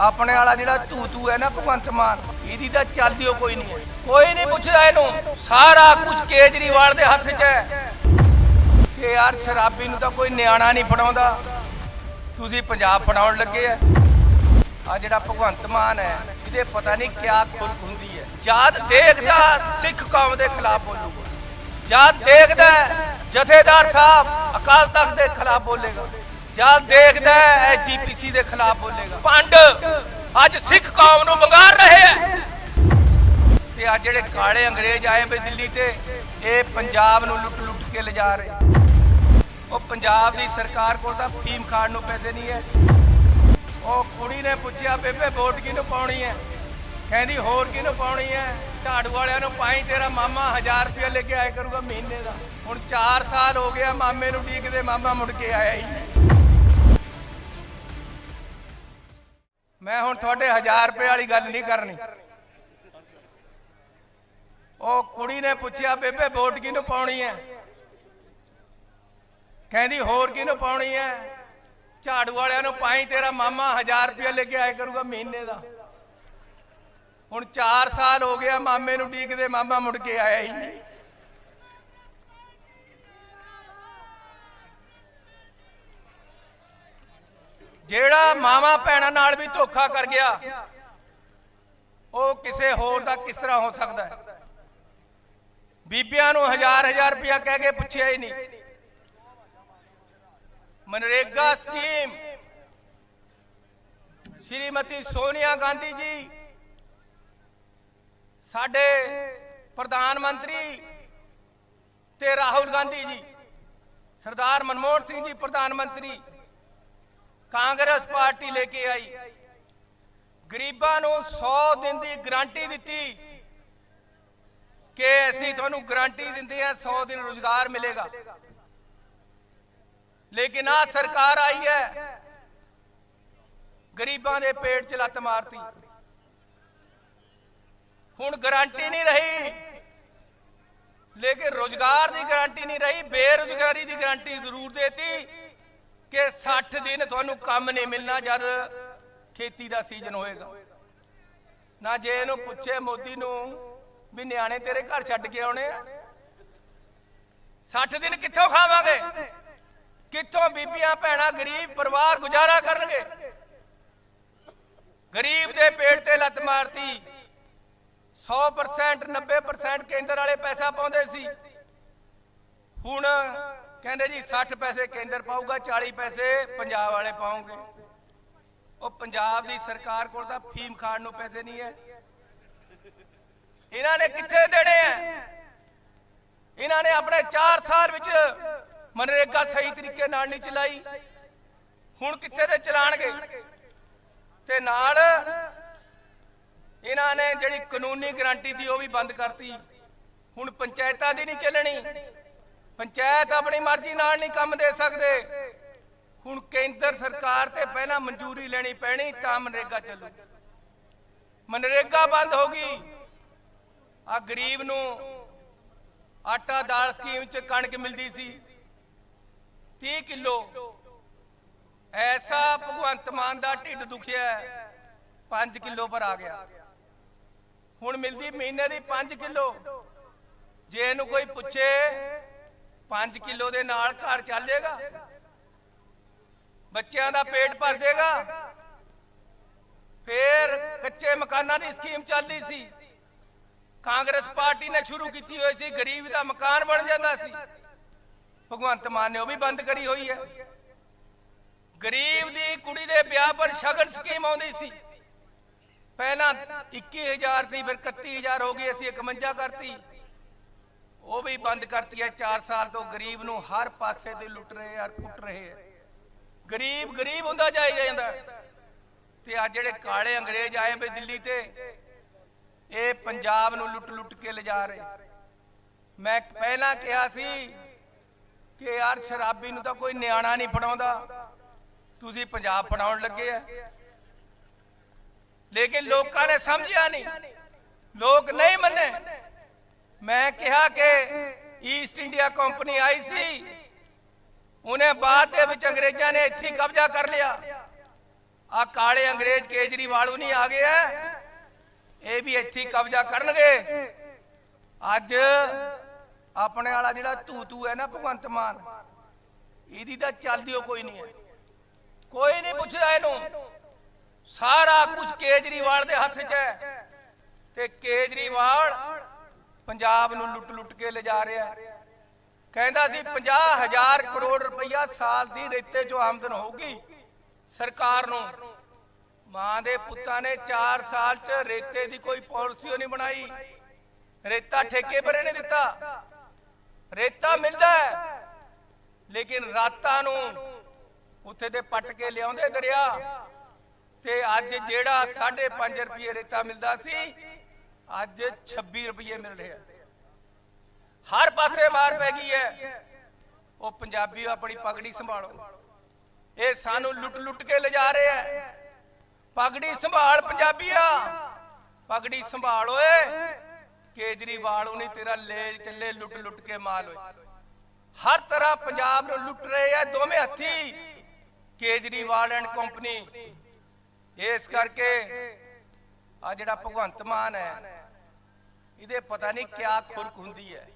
ਆਪਣੇ ਵਾਲਾ ਜਿਹੜਾ ਤੂ ਤੂ ਹੈ ਨਾ ਭਗਵੰਤ ਮਾਨ, ਇਹਦੀ ਤਾਂ ਚੱਲਦੀ ਓ ਕੋਈ ਨਹੀਂ ਕੋਈ ਨਹੀਂ ਪੁੱਛਦਾ ਇਹਨੂੰ। ਸਾਰਾ ਕੁਝ ਕੇਜਰੀਵਾਲ ਦੇ ਹੱਥ 'ਚ ਹੈ। ਕਿ ਯਾਰ ਸ਼ਰਾਬੀ ਨੂੰ ਤਾਂ ਕੋਈ ਨਿਆਣਾ ਨਹੀਂ ਫੜਾਉਂਦਾ। ਤੁਸੀਂ ਪੰਜਾਬ ਫੜਾਉਣ ਲੱਗੇ ਆ ਆ ਜਿਹੜਾ ਭਗਵੰਤ ਮਾਨ ਹੈ, ਇਹਦੇ ਪਤਾ ਨਹੀਂ ਕਿਆ ਖੁਲਕ ਹੁੰਦੀ ਹੈ। ਜਦ ਦੇਖਦਾ ਸਿੱਖ ਕੌਮ ਦੇ ਖਿਲਾਫ ਬੋਲੂਗਾ। ਜਦ ਦੇਖਦਾ ਜਥੇਦਾਰ ਸਾਹਿਬ ਅਕਾਲ ਤਖਤ ਦੇ ਖਿਲਾਫ ਬੋਲੇਗਾ। ਜਦ ਦੇਖਦਾ ਐਜੀਪੀਸੀ ਦੇ ਖਿਲਾਫ ਬੋਲੇਗਾ। ਪੰਡ ਅੱਜ ਸਿੱਖ ਕੌਮ ਨੂੰ ਬੰਗਾਰ ਰਹੇ ਹੈ। ਤੇ ਆ ਜਿਹੜੇ ਕਾਲੇ ਅੰਗਰੇਜ਼ ਆਏ ਵੇ ਦਿੱਲੀ ਤੇ ਇਹ ਪੰਜਾਬ ਨੂੰ ਲੁੱਟ ਲੁੱਟ ਕੇ ਲਿਜਾ ਰਹੇ। ਉਹ ਪੰਜਾਬ ਦੀ ਸਰਕਾਰ ਕੋਲ ਤਾਂ ਫੀਮ ਖਾਣ ਨੂੰ ਪੈਸੇ ਨਹੀਂ ਹੈ। ਉਹ ਕੁੜੀ ਨੇ ਪੁੱਛਿਆ ਬੇਬੇ ਵੋਟ ਕਿਹਨੂੰ ਪਾਉਣੀ ਹੈ? ਕਹਿੰਦੀ ਹੋਰ ਕਿਹਨੂੰ ਪਾਉਣੀ ਹੈ? ਝਾੜੂ ਵਾਲਿਆਂ ਨੂੰ ਪਾਈ ਤੇਰਾ ਮਾਮਾ 1000 ਰੁਪਏ ਲੈ ਕੇ ਆਇਆ ਕਰੂਗਾ ਮਹੀਨੇ ਦਾ। ਹੁਣ 4 ਸਾਲ ਹੋ ਗਿਆ ਮਾਮੇ ਨੂੰ ਡੀਕਦੇ ਮਾਮਾ ਮੁੜ ਕੇ ਆਇਆ ਹੀ ਨਹੀਂ। ਮੈਂ ਹੁਣ ਤੁਹਾਡੇ 1000 ਰੁਪਏ ਵਾਲੀ ਗੱਲ ਨਹੀਂ ਕਰਨੀ। ਉਹ ਕੁੜੀ ਨੇ ਪੁੱਛਿਆ, ਬੇਬੇ, ਵੋਟ ਕਿਹਨੂੰ ਪਾਉਣੀ ਹੈ? ਕਹਿੰਦੀ, ਹੋਰ ਕਿਹਨੂੰ ਪਾਉਣੀ ਹੈ? ਝਾੜੂ ਵਾਲਿਆਂ ਨੂੰ ਪਾਈ ਤੇਰਾ ਮਾਮਾ 1000 ਰੁਪਏ ਲੈ ਕੇ ਆਇਆ ਕਰੂਗਾ ਮਹੀਨੇ ਦਾ। ਹੁਣ 4 ਸਾਲ ਹੋ ਗਿਆ ਮਾਮੇ ਨੂੰ ਡੀਕਦੇ, ਮਾਮਾ ਮੁੜ ਕੇ ਆਇਆ ਹੀ ਨਹੀਂ। ਜਿਹੜਾ ਮਾਵਾ ਭੈਣਾਂ ਨਾਲ ਵੀ ਧੋਖਾ ਕਰ ਗਿਆ, ਉਹ ਕਿਸੇ ਹੋਰ ਦਾ ਕਿਸ ਤਰ੍ਹਾਂ ਹੋ ਸਕਦਾ ਹੈ? ਬੀਬੀਆਂ ਨੂੰ ਹਜ਼ਾਰ ਹਜ਼ਾਰ ਰੁਪਇਆ ਕਹਿ ਕੇ ਪੁੱਛਿਆ ਹੀ ਨਹੀਂ। ਮਨਰੇਗਾ ਸਕੀਮ। ਸ਼੍ਰੀਮਤੀ ਸੋਨੀਆ ਗਾਂਧੀ ਜੀ, ਸਾਡੇ ਪ੍ਰਧਾਨ ਮੰਤਰੀ ਤੇ ਰਾਹੁਲ ਗਾਂਧੀ ਜੀ, ਸਰਦਾਰ ਮਨਮੋਹਨ ਸਿੰਘ ਜੀ ਪ੍ਰਧਾਨ ਮੰਤਰੀ। ਕਾਂਗਰਸ ਪਾਰਟੀ ਲੈ ਕੇ ਆਈ। ਗਰੀਬਾਂ ਨੂੰ 100 ਦਿਨ ਦੀ ਗਾਰੰਟੀ ਦਿੱਤੀ ਕਿ ਅਸੀਂ ਤੁਹਾਨੂੰ ਗਾਰੰਟੀ ਦਿੰਦੇ ਹਾਂ 100 ਦਿਨ ਰੋਜ਼ਗਾਰ ਮਿਲੇਗਾ। ਲੇਕਿਨ ਆ ਸਰਕਾਰ ਆਈ ਹੈ, ਗਰੀਬਾਂ ਦੇ ਪੇਟ 'ਚ ਲੱਤ ਮਾਰਤੀ। ਹੁਣ ਗਾਰੰਟੀ ਨਹੀਂ ਰਹੀ, ਲੇਕਿਨ ਰੋਜ਼ਗਾਰ ਦੀ ਗਾਰੰਟੀ ਨਹੀਂ ਰਹੀ, ਬੇਰੁਜ਼ਗਾਰੀ ਦੀ ਗਾਰੰਟੀ ਜ਼ਰੂਰ ਦੇਤੀ। ਕਿ 60 ਦਿਨ ਤੁਹਾਨੂੰ ਕੰਮ ਨਹੀਂ ਮਿਲਣਾ ਜਦ ਖੇਤੀ ਦਾ ਸੀਜ਼ਨ ਹੋਏਗਾ। ਨਾ ਜੇ ਇਹਨੂੰ ਪੁੱਛੇ ਮੋਦੀ ਨੂੰ ਵੀ ਨਿਆਣੇ ਤੇਰੇ ਘਰ ਛੱਡ ਕੇ ਆਉਣੇ ਆ? 60 ਦਿਨ ਕਿੱਥੋਂ ਖਾਵਾਂਗੇ? ਕਿੱਥੋਂ ਬੀਬੀਆਂ, ਭੈਣਾਂ, ਗਰੀਬ ਪਰਿਵਾਰ ਗੁਜ਼ਾਰਾ ਕਰਨਗੇ? ਗਰੀਬ ਦੇ ਪੇਟ ਤੇ ਲੱਤ ਮਾਰਤੀ। 100% 90% ਕੇਂਦਰ ਵਾਲੇ ਪੈਸਾ ਪਾਉਂਦੇ ਸੀ। ਹੁਣ ਕਹਿੰਦੇ ਜੀ 60 ਪੈਸੇ ਕੇਂਦਰ ਪਾਊਗਾ 40 ਪੈਸੇ ਪੰਜਾਬ ਵਾਲੇ ਪਾਉਂਗੇ। ਉਹ ਪੰਜਾਬ ਦੀ ਸਰਕਾਰ ਕੋਲ ਤਾਂ ਫੀਮ ਖਾਣ ਨੂੰ ਪੈਸੇ ਨਹੀਂ ਹੈ। ਇਹਨਾਂ ਨੇ ਕਿੱਥੇ ਦੇਣੇ ਆ ਇਹਨਾਂ ਨੇ ਆਪਣੇ 4 ਸਾਲ ਵਿੱਚ ਮਨਰੇਗਾ ਸਹੀ ਤਰੀਕੇ ਨਾਲ ਨਹੀਂ ਚਲਾਈ। ਹੁਣ ਕਿੱਥੇ ਤੇ ਚਲਾਣਗੇ? ਤੇ ਨਾਲ ਇਹਨਾਂ ਨੇ ਜਿਹੜੀ ਕਾਨੂੰਨੀ ਗਰੰਟੀ ਦੀ ਉਹ ਵੀ ਬੰਦ ਕਰਤੀ। ਹੁਣ ਪੰਚਾਇਤਾਂ ਦੀ ਨਹੀਂ ਚੱਲਣੀ। ਪੰਚਾਇਤ ਆਪਣੀ ਮਰਜ਼ੀ ਨਾਲ ਨਹੀਂ ਕੰਮ ਦੇ ਸਕਦੇ। ਹੁਣ ਕੇਂਦਰ ਸਰਕਾਰ ਤੇ ਪਹਿਲਾਂ ਮਨਜ਼ੂਰੀ ਲੈਣੀ ਪੈਣੀ, ਤਾਂ ਮਨਰੇਗਾ ਚੱਲੂ। ਮਨਰੇਗਾ ਬੰਦ ਹੋ ਗਈ। ਆ ਗਰੀਬ ਨੂੰ ਆਟਾ ਦਾਲ ਸਕੀਮ ਚ ਕਣਕ ਮਿਲਦੀ ਸੀ। 30 ਕਿਲੋ। ਐਸਾ ਭਗਵੰਤ ਮਾਨ ਦਾ ਢਿੱਡ ਦੁਖਿਆ 5 ਕਿਲੋ ਪਰ ਆ ਗਿਆ। ਹੁਣ ਮਿਲਦੀ ਮਹੀਨੇ ਦੀ 5 ਕਿਲੋ। ਜੇ ਇਹਨੂੰ ਕੋਈ ਪੁੱਛੇ 5 ਕਿਲੋ ਦੇ ਨਾਲ ਘਰ ਚੱਲ ਜਾਏਗਾ ਬੱਚਿਆਂ ਦਾ ਪੇਟ ਭਰ ਜਾਏਗਾ। ਫੇਰ ਕੱਚੇ ਮਕਾਨਾਂ ਦੀ ਸਕੀਮ ਚੱਲਦੀ ਸੀ। ਕਾਂਗਰਸ ਪਾਰਟੀ ਨੇ ਸ਼ੁਰੂ ਕੀਤੀ ਹੋਈ ਸੀ, ਗਰੀਬ ਦਾ ਮਕਾਨ ਬਣ ਜਾਂਦਾ ਸੀ। ਭਗਵੰਤ ਮਾਨ ਨੇ ਉਹ ਵੀ ਬੰਦ ਕਰੀ ਹੋਈ ਹੈ। ਗਰੀਬ ਦੀ ਕੁੜੀ ਦੇ ਵਿਆਹ ਪਰ ਸ਼ਗਨ ਸਕੀਮ ਆਉਂਦੀ ਸੀ। ਪਹਿਲਾਂ 21000 ਸੀ, ਫਿਰ 31000 ਹੋ ਗਈ, ਅਸੀਂ 51 ਕਰਤੀ। ਉਹ ਵੀ ਬੰਦ ਕਰਤੀ ਹੈ। 4 ਸਾਲ ਤੋਂ ਗਰੀਬ ਨੂੰ ਹਰ ਪਾਸੇ ਤੇ ਲੁੱਟ ਰਹੇ ਆ, ਕੁੱਟ ਰਹੇ ਆ। ਗਰੀਬ ਗਰੀਬ ਹੁੰਦਾ ਜਾਈ ਜਾਂਦਾ। ਤੇ ਆ ਜਿਹੜੇ ਕਾਲੇ ਅੰਗਰੇਜ਼ ਆਏ ਵੇ ਦਿੱਲੀ ਤੇ, ਇਹ ਪੰਜਾਬ ਨੂੰ ਲੁੱਟ ਲੁੱਟ ਕੇ ਲਿਜਾ ਰਹੇ। ਮੈਂ ਪਹਿਲਾਂ ਕਿਹਾ ਸੀ ਕਿ ਯਾਰ ਸ਼ਰਾਬੀ ਨੂੰ ਤਾਂ ਕੋਈ ਨਿਆਣਾ ਨਹੀਂ ਫੜਾਉਂਦਾ। ਤੁਸੀਂ ਪੰਜਾਬ ਫੜਾਉਣ ਲੱਗੇ ਆ। ਲੇਕਿਨ ਲੋਕਾਂ ਨੇ ਸਮਝਿਆ ਨਹੀਂ। ਲੋਕ ਨਹੀਂ ਮੰਨੇ। ਮੈਂ ਕਿਹਾ ਕਿ ਈਸਟ ਇੰਡੀਆ ਕੰਪਨੀ ਆਈ ਸੀ। ਉਹਨੇ ਬਾਅਦ ਦੇ ਵਿੱਚ ਅੰਗਰੇਜ਼ਾਂ ਨੇ ਇੱਥੇ ਕਬਜ਼ਾ ਕਰ ਲਿਆ। ਆ ਕਾਲੇ ਅੰਗਰੇਜ਼ ਕੇਜਰੀਵਾਲ ਨਹੀਂ ਆ ਗਿਆ ਇਹ ਵੀ ਇੱਥੇ ਕਬਜ਼ਾ ਕਰਨਗੇ। ਅੱਜ ਆਪਣੇ ਵਾਲਾ ਜਿਹੜਾ ਤੂ ਤੂ ਹੈ ਨਾ ਭਗਵੰਤ ਮਾਨ, ਇਹਦੀ ਤਾਂ ਚੱਲਦੀ ਓ ਕੋਈ ਨਹੀਂ ਹੈ। ਕੋਈ ਨਹੀਂ ਪੁੱਛਦਾ ਇਹਨੂੰ। ਸਾਰਾ ਕੁਝ ਕੇਜਰੀਵਾਲ ਦੇ ਹੱਥ 'ਚ ਹੈ। ਤੇ ਕੇਜਰੀਵਾਲ ਪੰਜਾਬ ਨੂੰ ਲੁੱਟ ਲੁੱਟ ਕੇ ਲਿਜਾ ਰਿਹਾ। ਕਹਿੰਦਾ ਸੀ 50000 ਕਰੋੜ ਰੁਪਈਆ ਸਾਲ ਦੀ ਰੇਤੇ 'ਚੋਂ ਆਮਦਨ ਹੋਊਗੀ। ਸਰਕਾਰ ਨੂੰ ਮਾਂ ਦੇ ਪੁੱਤਾਂ ਨੇ 4 ਸਾਲ 'ਚ ਰੇਤੇ ਦੀ ਕੋਈ ਪਾਲਿਸੀ ਨਹੀਂ ਬਣਾਈ। ਰੇਤਾ ਠੇਕੇ ਪਰ ਨਹੀਂ ਦਿੱਤਾ। ਰੇਤਾ ਮਿਲਦਾ ਹੈ, ਲੇਕਿਨ ਰਾਤਾਂ ਨੂੰ ਉੱਥੇ ਤੇ ਪੱਟ ਕੇ ਲਿਆਉਂਦੇ ਦਰਿਆ। ਤੇ ਅੱਜ ਜਿਹੜਾ 5.5 ਰੁਪਏ ਰੇਤਾ ਮਿਲਦਾ ਸੀ ਅੱਜ 26 ਰੁਪਏ ਮਿਲ ਰਿਹਾ ਹਰ ਪਾਸੇ ਮਾਰ ਪੈ ਗਈ ਹੈ। ਉਹ ਪੰਜਾਬੀ ਆਪਣੀ ਪਗੜੀ ਸੰਭਾਲੋ। ਇਹ ਸਾਨੂੰ ਲੁੱਟ ਲੁੱਟ ਕੇ ਲਿਜਾ ਰਹੇ ਹੈ ਪਗੜੀ ਸੰਭਾਲ ਪੰਜਾਬੀਆ। ਪਗੜੀ ਸੰਭਾਲ ਓਏ। ਕੇਜਰੀਵਾਲ ਉਹਨੇ ਤੇਰਾ ਲੈ ਚੱਲੇ ਲੁੱਟ ਲੁੱਟ ਕੇ ਮਾਲ ਓਏ। ਹਰ ਤਰ੍ਹਾਂ ਪੰਜਾਬ ਨੂੰ ਲੁੱਟ ਰਹੇ ਆ ਦੋਵੇਂ ਹੱਥੀ। Kejriwal and company. ਇਸ ਕਰਕੇ ਆ ਜਿਹੜਾ ਭਗਵੰਤ ਮਾਨ ਹੈ ਇਹਦੇ ਪਤਾ ਨਹੀਂ ਕਿਆ ਖੁਰਕ ਹੁੰਦੀ ਹੈ।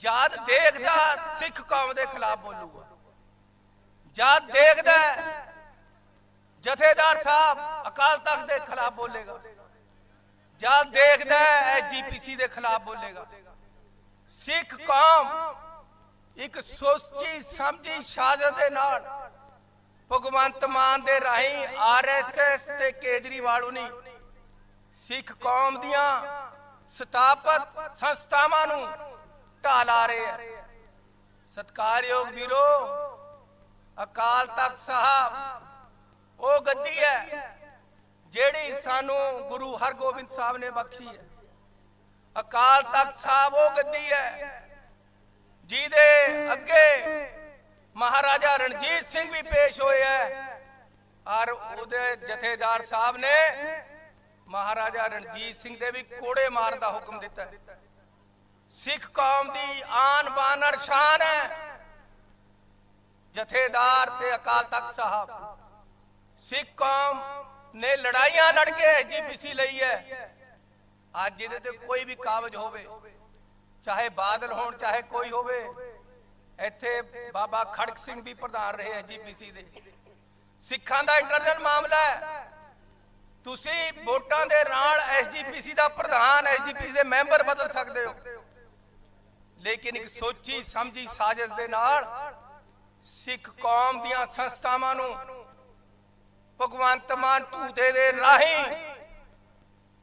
ਜਦ ਦੇਖਦਾ ਸਿੱਖ ਕੌਮ ਦੇ ਖਿਲਾਫ ਬੋਲੂਗਾ। ਜਦ ਦੇਖਦਾ ਜਥੇਦਾਰ ਸਾਹਿਬ ਅਕਾਲ ਤਖਤ ਦੇ ਖਿਲਾਫ ਬੋਲੇਗਾ। ਜਦ ਦੇਖਦਾ ਐਜੀਪੀਸੀ ਦੇ ਖਿਲਾਫ ਬੋਲੇਗਾ। ਸਿੱਖ ਕੌਮ ਇੱਕ ਸੋਚੀ ਸਮਝੀ ਸਾਜ਼ਤ ਦੇ ਨਾਲ ਭਗਵੰਤ ਮਾਨ ਦੇ ਰਾਹੀਂ ਆਰਐਸਐਸ ਤੇ ਕੇਜਰੀਵਾਲ ਉਨੀ ਸਿੱਖ ਕੌਮ ਦੀਆਂ ਸਥਾਪਤ ਸੰਸਥਾਵਾਂ ਨੂੰ ਢਾ ਲਾ ਰਹੇ ਆ। ਸਤਕਾਰਯੋਗ ਵੀਰੋ, ਅਕਾਲ ਤਖਤ ਸਾਹਿਬ, ਉਹ ਗੱਦੀ ਹੈ ਜਿਹੜੀ ਸਾਨੂੰ ਗੁਰੂ ਹਰਗੋਬਿੰਦ ਸਾਹਿਬ ਨੇ ਬਖਸ਼ੀ ਹੈ। ਅਕਾਲ ਤਖਤ ਸਾਹਿਬ, ਉਹ ਗੱਦੀ ਹੈ ਜਿਹਦੇ ਅੱਗੇ ਮਹਾਰਾਜਾ ਰਣਜੀਤ ਸਿੰਘ ਵੀ ਪੇਸ਼ ਹੋਏ ਹੈ। ਔਰ ਉਹਦੇ ਜਥੇਦਾਰ ਸਾਹਿਬ ਨੇ ਮਹਾਰਾਜਾ ਰਣਜੀਤ ਸਿੰਘ ਦੇ ਵੀ ਕੋੜੇ ਮਾਰਨ ਦਾ ਹੁਕਮ ਦਿੱਤਾ ਸਿੱਖ ਕੌਮ ਦੀ ਆਨ ਬਾਨ ਸ਼ਾਨ ਹੈ। ਜਥੇਦਾਰ ਤੇ ਅਕਾਲ ਤਖਤ ਸਾਹਿਬ, ਸਿੱਖ ਕੌਮ ਨੇ ਲੜਾਈਆਂ ਲੜ ਕੇ ਐਜੀਪੀਸੀ ਲਈ ਹੈ। ਅੱਜ ਇਹਦੇ ਤੇ ਕੋਈ ਵੀ ਕਾਬਜ ਹੋਵੇ, ਚਾਹੇ ਬਾਦਲ ਹੋਣ, ਚਾਹੇ ਕੋਈ ਹੋਵੇ, ਇੱਥੇ ਬਾਬਾ ਖੜਕ ਸਿੰਘ ਵੀ ਪ੍ਰਧਾਨ ਰਹੇ ਐਜੀਪੀਸੀ ਦੇ। ਸਿੱਖਾਂ ਦਾ ਇੰਟਰਨਲ ਮਾਮਲਾ ਹੈ। ਤੁਸੀਂ ਵੋਟਾਂ ਦੇ ਨਾਲ ਐਸਜੀਪੀਸੀ ਦਾ ਪ੍ਰਧਾਨ ਐਸਜੀਪੀਸੀ ਦੇ ਮੈਂਬਰ ਬਦਲ ਸਕਦੇ ਹੋ। ਲੇਕਿਨ ਇੱਕ ਸੋਚੀ, ਸਮਝੀ, ਸਾਜ਼ਿਸ਼ ਦੇ ਨਾਲ ਸਿੱਖ ਕੌਮ ਦੀਆਂ ਸੰਸਥਾਵਾਂ ਨੂੰ ਭਗਵੰਤ ਮਾਨ ਢੂਦੇ ਦੇ ਰਾਹੀਂ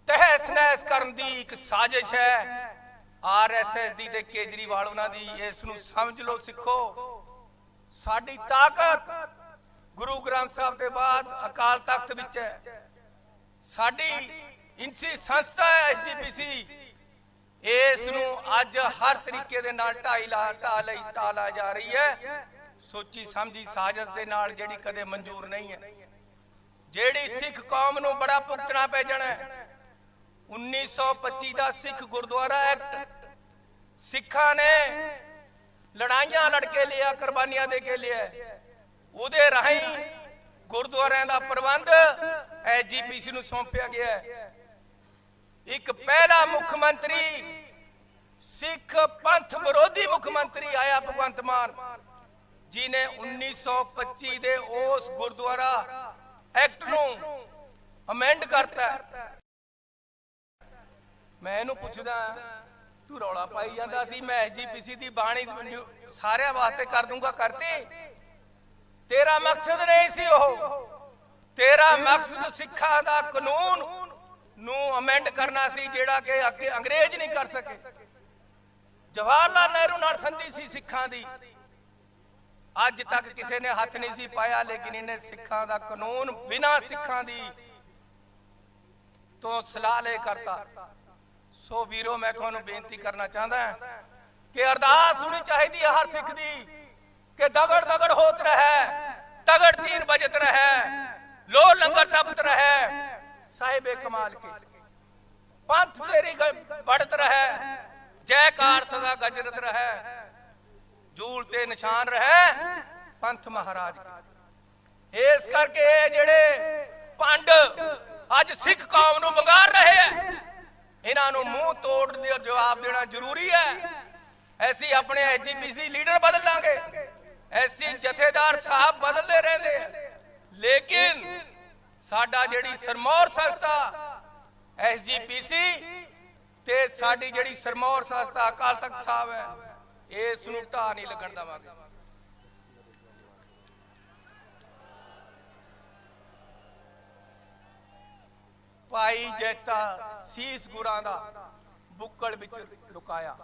ਤਹਿਸ ਨਹਿਸ ਕਰਨ ਦੀ ਇੱਕ ਸਾਜ਼ਿਸ਼ ਹੈ। ਆਰਐਸਐਸ ਦੀ ਤੇ ਕੇਜਰੀਵਾਲ ਉਹਨਾਂ ਦੀ, ਇਸ ਨੂੰ ਸਮਝ ਲਓ ਸਿੱਖੋ। ਸਾਡੀ ਤਾਕਤ ਗੁਰੂ ਗ੍ਰੰਥ ਸਾਹਿਬ ਦੇ ਬਾਅਦ ਅਕਾਲ ਤਖਤ ਵਿੱਚ ਹੈ। ਸਾਡੀ ਇੰਸੀ ਸੰਸਥਾ ਐਸਜੀਪੀਸੀ ਇਸ ਨੂੰ ਅੱਜ ਹਰ ਤਰੀਕੇ ਦੇ ਨਾਲ ਢਾਈ ਲਾ ਢਾ ਲਈ ਢਾਲਾ ਜਾ ਰਹੀ ਹੈ। ਸੋਚੀ ਸਮਝੀ ਸਾਜ਼ਿਸ਼ ਦੇ ਨਾਲ ਜਿਹੜੀ ਕਦੇ ਮਨਜ਼ੂਰ ਨਹੀਂ ਹੈ। ਜਿਹੜੀ ਸਿੱਖ ਕੌਮ ਨੂੰ ਬੜਾ ਭੁਗਤਣਾ ਪੈ ਜਾਣਾ ਹੈ। 1925 ਦਾ ਸਿੱਖ ਗੁਰਦੁਆਰਾ ਐਕਟ। ਸਿੱਖਾਂ ਨੇ ਲੜਾਈਆਂ ਲੜ ਕੇ ਲਿਆ, ਕੁਰਬਾਨੀਆਂ ਦੇ ਕੇ ਲਿਆ। ਉਹਦੇ ਰਾਹੀਂ ਗੁਰਦੁਆਰਿਆਂ ਦਾ ਪ੍ਰਬੰਧ ਐਜੀਪੀਸੀ ਨੂੰ ਸੌਂਪਿਆ ਗਿਆ ਹੈ। ਇੱਕ ਪਹਿਲਾ ਮੁੱਖ ਮੰਤਰੀ, ਸਿੱਖ ਪੰਥ ਵਿਰੋਧੀ ਮੁੱਖ ਮੰਤਰੀ ਆਇਆ ਭਗਵੰਤ ਮਾਨ। ਜਿਨੇ 1925 ਦੇ ਉਸ ਗੁਰਦੁਆਰਾ ਐਕਟ ਨੂੰ ਅਮੈਂਡ ਕਰਤਾ ਮੈਂ ਇਹਨੂੰ ਪੁੱਛਦਾ ਤੂੰ ਰੌਲਾ ਪਾਈ ਜਾਂਦਾ ਸੀ, ਮੈਂ ਐਸਜੀਪੀਸੀ ਦੀ ਬਾਣੀ ਸਾਰਿਆਂ ਵਾਸਤੇ ਕਰ ਦੂੰਗਾ, ਕਰਤੀ? ਤੇਰਾ ਮਕਸਦ ਨਹੀਂ ਸੀ ਉਹ। ਤੇਰਾ ਮਕਸਦ ਸਿੱਖਾਂ ਦਾ ਕਾਨੂੰਨ ਨੂੰ ਅਮੈਂਡ ਕਰਨਾ ਸੀ, ਜਿਹੜਾ ਕਿ ਅੱਗੇ ਅੰਗਰੇਜ਼ ਨਹੀਂ ਕਰ ਸਕੇ। ਜਵਾਹਰ ਲਾਲ ਨਹਿਰੂ ਨਾਲ ਸੰਧੀ ਸੀ ਸਿੱਖਾਂ ਦੀ। ਅੱਜ ਤੱਕ ਕਿਸੇ ਨੇ ਹੱਥ ਨਹੀਂ ਸੀ ਪਾਇਆ, ਲੇਕਿਨ ਇਹਨੇ ਸਿੱਖਾਂ ਦਾ ਕਾਨੂੰਨ ਬਿਨਾਂ ਸਿੱਖਾਂ ਦੀ ਤੋਂ ਸਲਾਹ ਲੈ ਕਰਤਾ। ਸੋ ਵੀਰੋ, ਮੈਂ ਤੁਹਾਨੂੰ ਬੇਨਤੀ ਕਰਨਾ ਚਾਹੁੰਦਾ ਕਿ ਅਰਦਾਸ ਹੋਣੀ ਚਾਹੀਦੀ ਹੈ ਹਰ ਸਿੱਖ ਦੀ। ਕਿ ਦਗੜ ਦਗੜ ਹੋਤ ਰਹੇ ਤਗੜ ਤੀਨ ਬਜਤ ਰਹੇ ਲੋ ਲੰਗਰ ਤਪਤ ਰਹੇ ਸਾਹਿਬੇ ਕਮਾਲ ਕੇ ਪੰਥ ਤੇਰੀ ਗ- बढ़त रहे जयकार सदा गजरत रहे जूल ते निशान रहे पंथ महाराज के ਇਸ ਕਰਕੇ ਇਹ ਜਿਹੜੇ ਪੰਡ ਅੱਜ ਸਿੱਖ ਕੌਮ ਨੂੰ ਬੰਗਾਰ ਰਹੇ ਹੈ ਇਹਨਾਂ ਨੂੰ ਮੂੰਹ ਤੋੜ ਦੇ ਜਵਾਬ ਦੇਣਾ ਜ਼ਰੂਰੀ ਹੈ ਐਸੀ ਆਪਣੇ ਐਜੀਪੀਸੀ ਲੀਡਰ ਬਦਲ ਲਾਂਗੇ ਐਸੀ ਜਥੇਦਾਰ ਸਾਹਿਬ ਬਦਲਦੇ ਰਹਿੰਦੇ ਆ। ਲੇਕਿਨ ਸਾਡਾ ਜਿਹੜੀ ਸਰਮੌਰ ਸੰਸਥਾ ਐਸਜੀਪੀਸੀ ਤੇ ਸਾਡੀ ਜਿਹੜੀ ਸਰਮੌਰ ਸੰਸਥਾ ਅਕਾਲ ਤਖਤ ਸਾਹਿਬ ਹੈ ਇਸ ਨੂੰ ਢਾਹ ਨਹੀਂ ਲੱਗਣ ਦੇਵਾਂਗੇ। ਭਾਈ ਜੈਤਾ ਸੀਸ ਗੁਰਾਂ ਦਾ ਬੁੱਕਲ ਵਿੱਚ ਲੁਕਾਇਆ।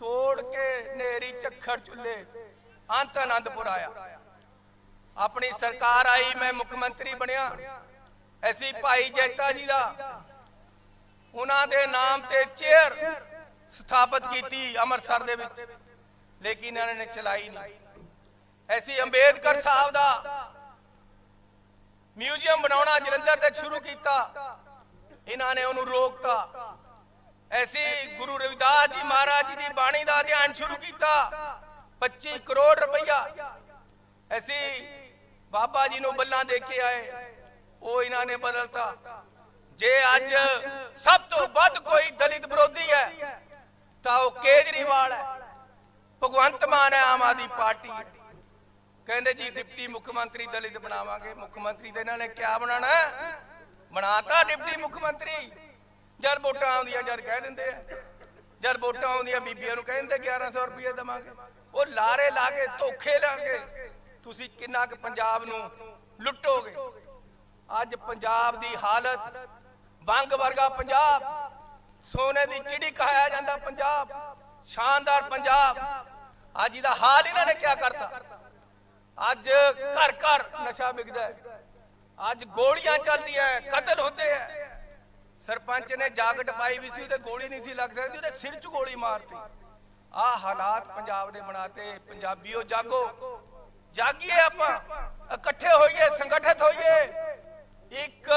ਤੋੜ ਕੇ ਨੇਰੀ ਝੱਖੜ ਚੁੱਲੇ ਅੰਤ ਆਨੰਦਪੁਰ ਆਇਆ। ਆਪਣੀ ਸਰਕਾਰ ਆਈ, ਮੈਂ ਮੁੱਖ ਮੰਤਰੀ ਬਣਿਆ। ਐਸੀ ਭਾਈ ਜੈਤਾ ਜੀ ਦਾ ਉਹਨਾਂ ਦੇ ਨਾਮ ਤੇ ਚੇਅਰ ਸਥਾਪਿਤ ਕੀਤੀ ਅੰਮ੍ਰਿਤਸਰ ਦੇ ਵਿੱਚ, ਲੇਕਿਨ ਇਹਨਾਂ ਨੇ ਚਲਾਈ ਨਹੀਂ। ਐਸੀ ਅੰਬੇਦਕਰ ਸਾਹਿਬ ਦਾ ਮਿਊਜ਼ੀਅਮ ਬਣਾਉਣਾ ਜਲੰਧਰ ਤੇ ਸ਼ੁਰੂ ਕੀਤਾ। ਇਹਨਾਂ ਨੇ ਉਹਨੂੰ ਰੋਕਤਾ। ਐਸੀ ਗੁਰੂ ਰਵਿਦਾਸ ਜੀ ਮਹਾਰਾਜ ਜੀ ਦੀ ਬਾਣੀ ਦਾ ਅਧਿਐਨ ਸ਼ੁਰੂ ਕੀਤਾ। 25 ਕਰੋੜ ਰੁਪਈਆ। ਅਸੀਂ ਬਾਬਾ ਜੀ ਨੂੰ ਬੱਲਾਂ ਦੇ ਕੇ ਆਏ। ਉਹ ਇਹਨਾਂ ਨੇ ਬਦਲਤਾ। ਜੇ ਅੱਜ ਸਭ ਤੋਂ ਵੱਧ ਕੋਈ ਦਲਿਤ ਵਿਰੋਧੀ ਹੈ, ਤਾਂ ਉਹ ਕੇਜਰੀਵਾਲ ਹੈ। ਭਗਵੰਤ ਮਾਨ ਹੈ ਆਮ ਆਦਮੀ ਪਾਰਟੀ। ਕਹਿੰਦੇ ਜੀ, ਡਿਪਟੀ ਮੁੱਖ ਮੰਤਰੀ ਦਲਿਤ ਬਣਾਵਾਂਗੇ। ਮੁੱਖ ਮੰਤਰੀ ਤੇ ਇਹਨਾਂ ਨੇ ਕਿਆ ਬਣਾਣਾ ਹੈ? ਬਣਾਤਾ ਡਿਪਟੀ ਮੁੱਖ ਮੰਤਰੀ। ਜਦ ਵੋਟਾਂ ਆਉਂਦੀਆਂ, ਜਦ ਕਹਿ ਦਿੰਦੇ ਆ। ਜਦ ਵੋਟਾਂ ਆਉਂਦੀਆਂ, ਬੀਬੀਆਂ ਨੂੰ ਕਹਿੰਦੇ 1100 ਰੁਪਏ ਦੇਵਾਂਗੇ। ਉਹ ਲਾਰੇ ਲਾ ਕੇ ਧੋਖੇ ਲਾ ਕੇ ਤੁਸੀਂ ਕਿੰਨਾ ਕੁ ਪੰਜਾਬ ਨੂੰ ਲੁੱਟੋਗੇ? ਅੱਜ ਪੰਜਾਬ ਦੀ ਹਾਲਤ ਬੰਗ ਵਰਗਾ ਪੰਜਾਬ। ਸੋਨੇ ਦੀ ਚਿੜੀ ਕਹਾਇਆ ਜਾਂਦਾ ਪੰਜਾਬ। ਸ਼ਾਨਦਾਰ ਪੰਜਾਬ। ਅੱਜ ਇਹਦਾ ਹਾਲ ਇਹਨਾਂ ਨੇ ਕਿਆ ਕਰਤਾ? ਅੱਜ ਘਰ ਘਰ ਨਸ਼ਾ ਵਿਕਦਾ ਹੈ। ਅੱਜ ਗੋਲੀਆਂ ਚੱਲਦੀਆਂ ਹੈ, ਕਤਲ ਹੁੰਦੇ ਹੈ। ਸਰਪੰਚ ਨੇ ਜਾਗਟ ਪਾਈ ਵੀ ਸੀ ਉਹਦੇ ਗੋਲੀ ਨਹੀਂ ਸੀ ਲੱਗ ਸਕਦੀ ਉਹਦੇ ਸਿਰ 'ਚ ਗੋਲੀ ਮਾਰਤੀ। ਆਹ ਹਾਲਾਤ ਪੰਜਾਬ ਦੇ ਬਣਾਤੇ, ਪੰਜਾਬੀਓ ਜਾਗੋ। ਜਾਗੀਏ ਆਪਾਂ, ਇਕੱਠੇ ਹੋਈਏ, ਸੰਗਠਿਤ ਹੋਈਏ। ਇੱਕ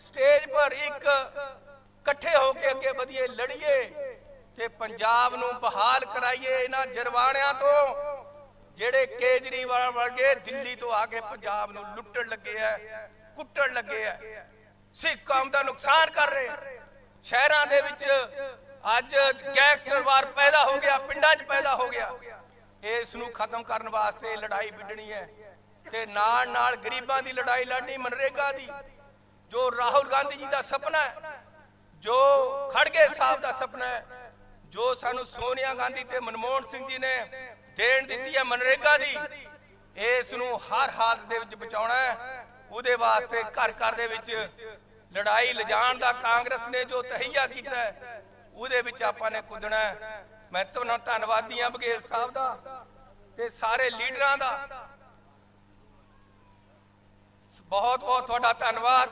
ਸਟੇਜ ਪਰ ਇੱਕ ਇਕੱਠੇ ਹੋ ਕੇ ਅੱਗੇ ਵਧੀਏ ਲੜੀਏ ਤੇ ਪੰਜਾਬ ਨੂੰ ਬਹਾਲ ਕਰਾਈਏ ਇਹਨਾਂ ਜਰਵਾਣਿਆਂ ਤੋਂ, ਜਿਹੜੇ ਕੇਜਰੀਵਾਲ ਵਰਗੇ ਦਿੱਲੀ ਤੋਂ ਆ ਕੇ ਪੰਜਾਬ ਨੂੰ ਲੁੱਟਣ ਲੱਗੇ ਐ, ਕੁੱਟਣ ਲੱਗੇ ਐ। ਸਿੱਖ ਕੌਮ ਦਾ ਨੁਕਸਾਨ ਕਰ ਰਹੇ, ਸ਼ਹਿਰਾਂ ਦੇ ਵਿੱਚ ਅੱਜ ਗੈਂਗਸਟਰ ਵਾਰ ਪੈਦਾ ਹੋ ਗਿਆ, ਪਿੰਡਾਂ 'ਚ ਪੈਦਾ ਹੋ ਗਿਆ। ਇਸ ਨੂੰ ਖਤਮ ਕਰਨ ਵਾਸਤੇ ਲੜਾਈ ਵਿੱਢਣੀ ਹੈ ਤੇ ਨਾਲ ਨਾਲ ਗਰੀਬਾਂ ਦੀ ਲੜਾਈ ਲੜਨੀ, ਮਨਰੇਗਾ ਦੀ, ਜੋ ਰਾਹੁਲ ਗਾਂਧੀ ਜੀ ਦਾ ਸੁਪਨਾ ਹੈ, ਜੋ ਖੜਗੇ ਸਾਹਿਬ ਦਾ ਸੁਪਨਾ ਹੈ, ਜੋ ਸਾਨੂੰ ਸੋਨੀਆ ਗਾਂਧੀ ਤੇ ਮਨਮੋਹਨ ਸਿੰਘ ਜੀ ਨੇ ਦੇਣ ਦਿੱਤੀ ਹੈ ਮਨਰੇਗਾ ਦੀ, ਇਸ ਨੂੰ ਹਰ ਹਾਲਤ ਦੇ ਵਿੱਚ ਬਚਾਉਣਾ ਹੈ। ਉਹਦੇ ਵਾਸਤੇ ਘਰ ਘਰ ਦੇ ਵਿੱਚ ਲੜਾਈ ਲਿਜਾਣ ਦਾ ਕਾਂਗਰਸ ਨੇ ਜੋ ਤਹਈਆ ਕੀਤਾ ਹੈ ਉਹਦੇ ਵਿੱਚ ਆਪਾਂ ਨੇ ਕੁੱਦਣਾ ਮੈਂ ਤੁਹਾਨੂੰ ਧੰਨਵਾਦੀ ਹਾਂ ਬਗੇਲ ਸਾਹਿਬ ਦਾ ਤੇ ਸਾਰੇ ਲੀਡਰਾਂ ਦਾ। ਬਹੁਤ ਬਹੁਤ ਤੁਹਾਡਾ ਧੰਨਵਾਦ।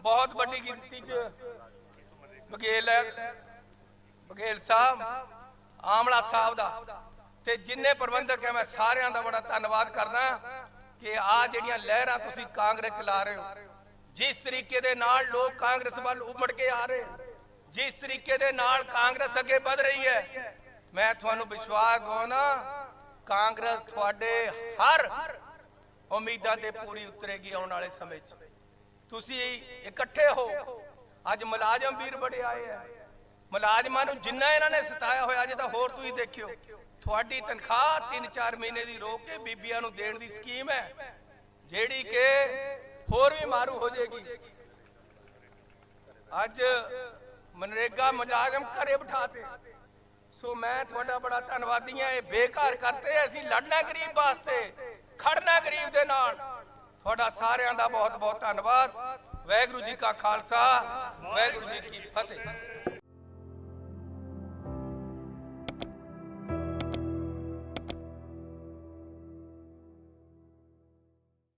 ਬਹੁਤ ਵੱਡੀ ਗਿਣਤੀ 'ਚ ਬਗੇਲ ਬਗੇਲ ਸਾਹਿਬ, ਆਮਲਾ ਸਾਹਿਬ ਦਾ। ਤੇ ਜਿੰਨੇ ਪ੍ਰਬੰਧਕ ਹੈ, ਮੈਂ ਸਾਰਿਆਂ ਦਾ ਬੜਾ ਧੰਨਵਾਦ ਕਰਦਾ ਕਿ ਆ ਜਿਹੜੀਆਂ ਲਹਿਰਾਂ ਤੁਸੀਂ ਕਾਂਗਰਸ ਚਲਾ ਰਹੇ ਹੋ, ਜਿਸ ਤਰੀਕੇ ਦੇ ਨਾਲ ਲੋਕ ਕਾਂਗਰਸ ਵੱਲ ਉਮੜ ਕੇ ਆ ਰਹੇ ਜਿਸ ਤਰੀਕੇ ਦੇ ਨਾਲ ਕਾਂਗਰਸ ਅੱਗੇ ਵਧ ਰਹੀ ਹੈ, ਮੈਂ ਤੁਹਾਨੂੰ ਵਿਸ਼ਵਾਸ ਦਵਾਉਣਾ, ਕਾਂਗਰਸ ਤੁਹਾਡੇ ਹਰ ਉਮੀਦਾਂ ਤੇ ਪੂਰੀ ਉਤਰੇਗੀ ਆਉਣ ਵਾਲੇ ਸਮੇਂ 'ਚ। ਤੁਸੀਂ ਇਕੱਠੇ ਹੋ। ਅੱਜ ਮੁਲਾਜ਼ਮ ਵੀਰ ਬੜੇ ਆਏ ਆ। ਮੁਲਾਜ਼ਮਾਂ ਨੂੰ ਜਿੰਨਾ ਇਹਨਾਂ ਨੇ ਸਤਾਇਆ ਹੋਇਆ, ਅਜੇ ਤਾਂ ਹੋਰ ਤੁਸੀਂ ਦੇਖਿਓ। ਤੁਹਾਡੀ ਤਨਖਾਹ 3-4 ਮਹੀਨੇ ਦੀ ਰੋਕ ਕੇ ਬੀਬੀਆਂ ਨੂੰ ਦੇਣ ਦੀ ਸਕੀਮ ਹੈ, ਜਿਹੜੀ ਕਿ ਹੋਰ ਵੀ ਮਾਰੂ ਹੋ ਜਾਏਗੀ। ਅੱਜ ਮਨਰੇਗਾ ਮੁਲਾਜ਼ਮ ਘਰੇ ਬਿਠਾਤੇ। ਸੋ ਮੈਂ ਤੁਹਾਡਾ ਬੜਾ ਧੰਨਵਾਦੀ ਹਾਂ, ਇਹ ਬੇਕਾਰ ਕਰਤੇ, ਅਸੀਂ ਲੜਨਾ ਗਰੀਬ ਵਾਸਤੇ, ਖੜਨਾ ਗਰੀਬ ਦੇ ਨਾਲ। ਤੁਹਾਡਾ ਸਾਰਿਆਂ ਦਾ ਬਹੁਤ ਬਹੁਤ ਧੰਨਵਾਦ। ਵਾਹਿਗੁਰੂ ਜੀ ਕਾ ਖਾਲਸਾ, ਵਾਹਿਗੁਰੂ ਜੀ ਕੀ ਫਤਿਹ।